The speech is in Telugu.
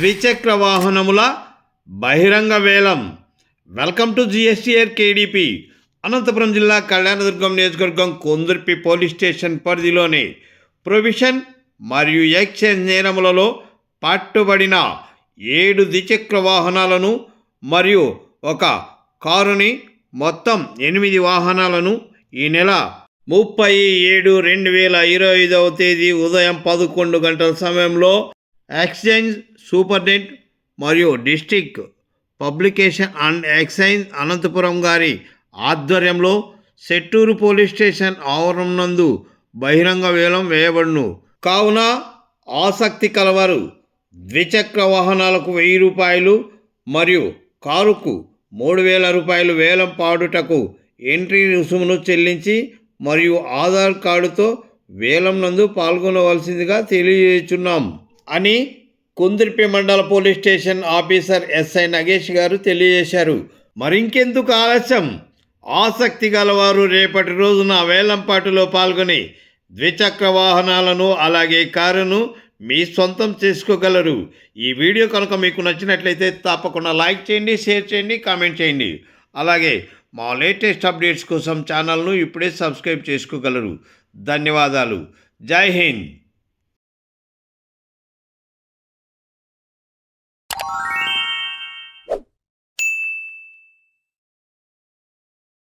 ద్విచక్ర వాహనముల బహిరంగ వేలం. Welcome to GSTR KDP Anantapuram జిల్లా కళ్యాణదుర్గం నియోజకవర్గం కొందుర్పి పోలీస్ స్టేషన్ పరిధిలోని ప్రొవిషన్ మరియు ఎక్స్చేంజ్ నేరములలో పట్టుబడిన ఏడు ద్విచక్ర వాహనాలను మరియు ఒక కారుని మొత్తం ఎనిమిది వాహనాలను ఈ నెల ముప్పై ఏడు రెండు వేల ఇరవై ఐదవ తేదీ ఉదయం పదకొండు గంటల సమయంలో ఎక్స్చేంజ్ సూపర్డెంట్ మరియు district publication and excise Anantapuram గారి ఆధ్వర్యంలో సెట్టూరు పోలీస్ స్టేషన్ ఆవరణం నందు బహిరంగ వేలం వేయబడును. కావున ఆసక్తి కలవారు ద్విచక్ర వాహనాలకు వెయ్యి రూపాయలు మరియు కారుకు మూడు వేల రూపాయలు వేలం పాడుటకు ఎంట్రీ రుసుమును చెల్లించి మరియు ఆధార్ కార్డుతో వేలం నందు పాల్గొనవలసిందిగా తెలియజేస్తున్నాం అని కుందిరిపి మండల police station officer SI Nagesh garu తెలియజేశారు. మరింకెందుకు ఆలస్యం? ఆసక్తి గలవారు రేపటి రోజున వేలంపాటులో పాల్గొని ద్విచక్ర వాహనాలను అలాగే కారును మీ సొంతం చేసుకోగలరు. ఈ వీడియో కనుక మీకు నచ్చినట్లయితే తప్పకుండా లైక్ చేయండి షేర్ చేయండి కామెంట్ చేయండి. అలాగే మా లేటెస్ట్ అప్డేట్స్ కోసం ఛానల్ను ఇప్పుడే సబ్స్క్రైబ్ చేసుకోగలరు. ధన్యవాదాలు. జై హింద్.